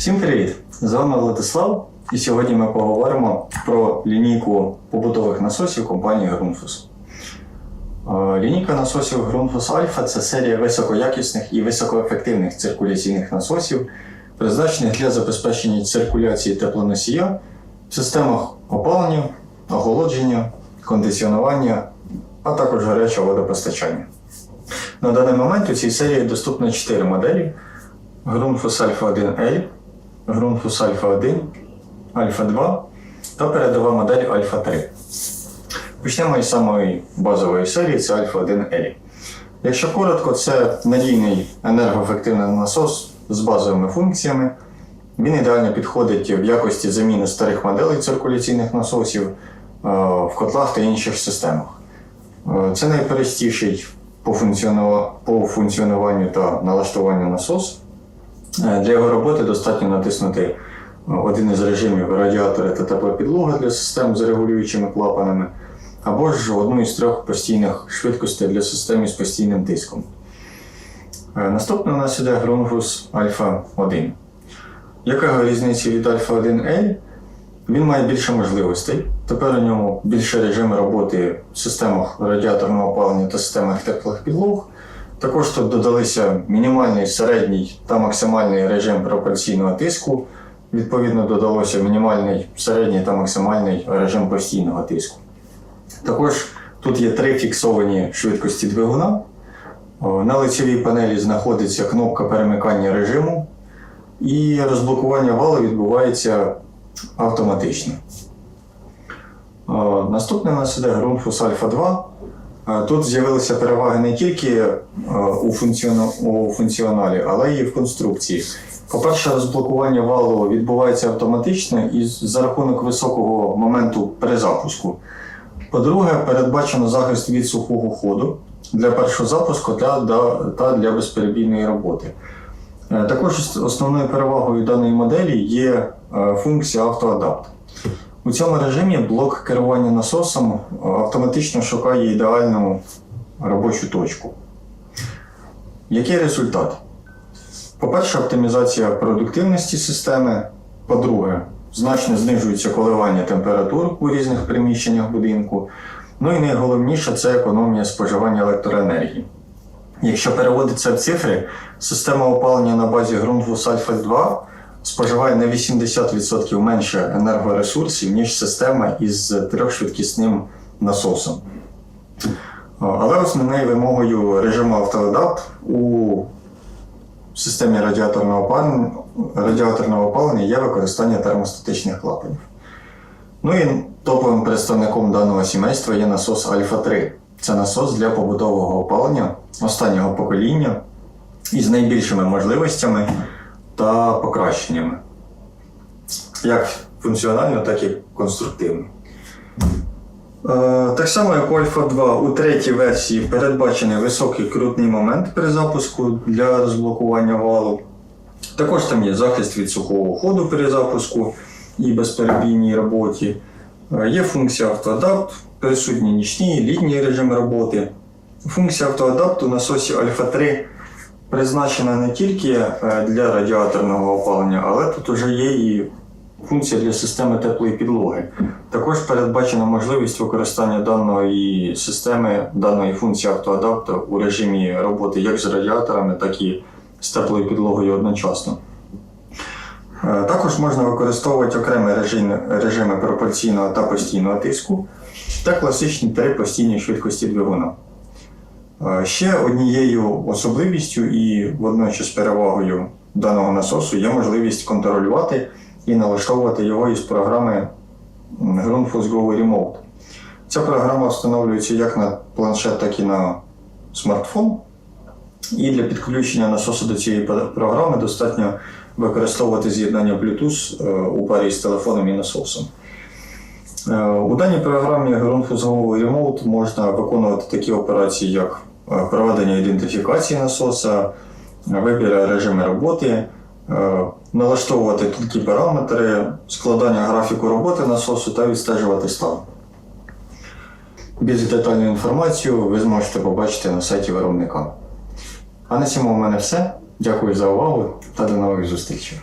Всім привіт! З вами Владислав, і сьогодні ми поговоримо про лінійку побутових насосів компанії Grundfos. Е, Лінійка насосів Grundfos Alpha це серія високоякісних і високоефективних циркуляційних насосів, призначених для забезпечення циркуляції теплоносія в системах опалення, охолодження, кондиціонування, а також гарячого водопостачання. На даний момент у цій серії доступно 4 моделі: Grundfos Alpha 1L, Grundfos Alpha 1, Alpha 2 та передова модель Alpha 3. Почнемо із самої базової серії це Alpha 1L. Якщо коротко, це надійний енергоефективний насос з базовими функціями. Він ідеально підходить в якості заміни старих моделей циркуляційних насосів е, в котлах та інших системах. Е, Це найпростіший по функціонуванню та налаштуванню насос. Е, Для його роботи достатньо натиснути е, один із режимів радіатора та теплопідлога для систем з регулюючими клапанами, або ж одну із трьох постійних швидкостей для систем з постійним тиском. Е, у нас іде Grundfos Alpha 1. Яка різниця від Alpha 1L? Він має більше можливостей. Тепер у ньому більше режимів роботи в системах радіаторного опалення та системах теплих підлог. Також тут додалися мінімальний, середній та максимальний режим пропорційного тиску. Відповідно, додалося мінімальний, середній та максимальний режим постійного тиску. Також тут є три фіксовані швидкості двигуна. На лицевій панелі знаходиться кнопка перемикання режиму, і розблокування валу відбувається автоматично. О, Наступний у нас іде Grundfos Alpha 2. Е, Тут з'явилися переваги не тільки е, у, функціоналі, але й в конструкції. По-перше, розблокування валу відбувається автоматично і за рахунок високого моменту перезапуску. По-друге, передбачено захист від сухого ходу для першого запуску та, для безперебійної роботи. Е, Також основною перевагою даної моделі є функція автоадапт. У цьому режимі блок керування насосом е, автоматично шукає ідеальну робочу точку. Який результат? По-перше, оптимізація продуктивності системи. По-друге, значно знижуються коливання температур у різних приміщеннях будинку. Ну і найголовніше це економія споживання електроенергії. Якщо переводиться в цифри, система опалення на базі Grundfos Alpha 2 споживає на 80% менше енергоресурсів, ніж система із трьохшвидкісним насосом. Але основною вимогою режиму автоадапт у системі радіаторного опалення, радіаторного опалення є використання термостатичних клапанів. Ну і топовим представником даного сімейства є насос Альфа 3. Це насос для побутового опалення останнього покоління із найбільшими можливостями та покращеннями. Як функціонально, так і конструктивно. Е, Так само, як у Альфа 2, у третій версії передбачений високий крутний момент при запуску для розблокування валу. Також там є захист від сухого ходу при запуску і безперебійній роботі. Е, Є функція автоадапт, присутні нічні літні режими роботи. Функція автоадапту на насосі Альфа 3 призначена не тільки е, для радіаторного опалення, але тут вже є і функція для системи теплої підлоги. Також передбачена можливість використання даної системи, даної функції автоадапту у режимі роботи як з радіаторами, так і з теплою підлогою одночасно. Е, Також можна використовувати окремі режими, режими пропорційного та постійного тиску та класичні три постійні швидкості двигуна. Е, Ще однією особливістю і водночас перевагою даного насосу є можливість контролювати і налаштовувати його із програми Grundfos Go Remote. Ця програма встановлюється як на планшет, так і на смартфон. І для підключення насосу до цієї програми достатньо використовувати з'єднання Bluetooth е, у парі з телефоном і насосом. Е, У даній програмі Grundfos Go Remote можна виконувати такі операції, як проведення ідентифікації насоса, вибір режиму роботи, е, налаштовувати тонкі параметри, складання графіку роботи насосу та відстежувати стан. Більш детальну інформацію ви зможете побачити на сайті виробника. А на цьому у мене все. Дякую за увагу та до нових зустрічей.